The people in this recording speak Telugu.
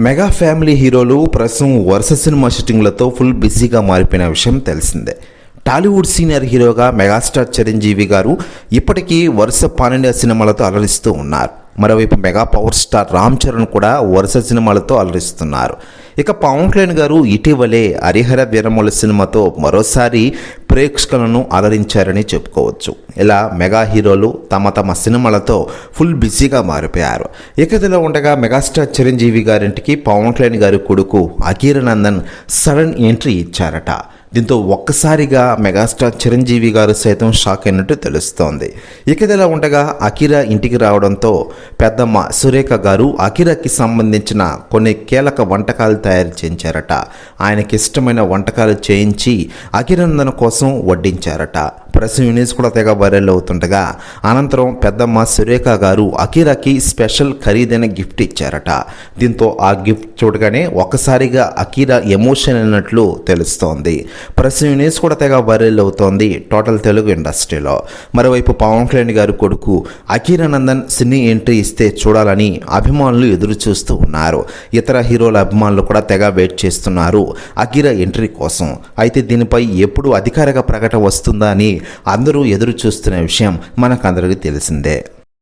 మెగా ఫ్యామిలీ హీరోలు ప్రస్తుతం వరుస సినిమా షూటింగ్లతో ఫుల్ బిజీగా మారిపోయిన విషయం తెలిసిందే. టాలీవుడ్ సీనియర్ హీరోగా మెగాస్టార్ చిరంజీవి గారు ఇప్పటికీ వరుస పన్నెండు సినిమాలతో అలరిస్తూ ఉన్నారు. మరోవైపు mega power star Ram Charan కూడా వరుస సినిమాలతో అలరిస్తున్నారు. ఇక పవన్ కళ్యాణ్ గారు ఇటీవలే హరిహర వీరముల సినిమాతో మరోసారి ప్రేక్షకులను అలరించారని చెప్పుకోవచ్చు. ఇలా మెగా హీరోలు తమ తమ సినిమాలతో ఫుల్ బిజీగా మారిపోయారు. ఇకతిలో ఉండగా మెగాస్టార్ చిరంజీవి గారింటికి పవన్ కళ్యాణ్ గారి కొడుకు అకీర నందన్ సడన్ ఎంట్రీ ఇచ్చారట. దీంతో ఒక్కసారిగా మెగాస్టార్ చిరంజీవి గారు సైతం షాక్ అయినట్టు తెలుస్తోంది. ఇక ఉండగా అకిరా ఇంటికి రావడంతో పెద్దమ్మ సురేఖ గారు అకిరాకి సంబంధించిన కొన్ని కీలక వంటకాలు తయారు చేయించారట. ఆయనకి ఇష్టమైన వంటకాలు చేయించి అకిరందన కోసం వడ్డించారట. ప్రెస్ యూనిట్స్ కూడా తెగ వైరల్ అవుతుండగా అనంతరం పెద్దమ్మ సురేఖ గారు అఖీరాకి స్పెషల్ ఖరీదైన గిఫ్ట్ ఇచ్చారట. దీంతో ఆ గిఫ్ట్ చూడగానే ఒక్కసారిగా అఖీరా ఎమోషన్ అయినట్లు తెలుస్తోంది. ప్రెస్ యూనిట్స్ కూడా తెగ వైరల్ అవుతోంది టోటల్ తెలుగు ఇండస్ట్రీలో. మరోవైపు పవన్ కళ్యాణ్ గారు కొడుకు అఖీరానందన్ సినీ ఎంట్రీ ఇస్తే చూడాలని అభిమానులు ఎదురు చూస్తూ ఉన్నారు. ఇతర హీరోల అభిమానులు కూడా తెగ వెయిట్ చేస్తున్నారు అఖీరా ఎంట్రీ కోసం. అయితే దీనిపై ఎప్పుడు అధికారిక ప్రకటన వస్తుందా అని అందరూ ఎదురు చూస్తున్న విషయం మనకందరికీ తెలిసిందే.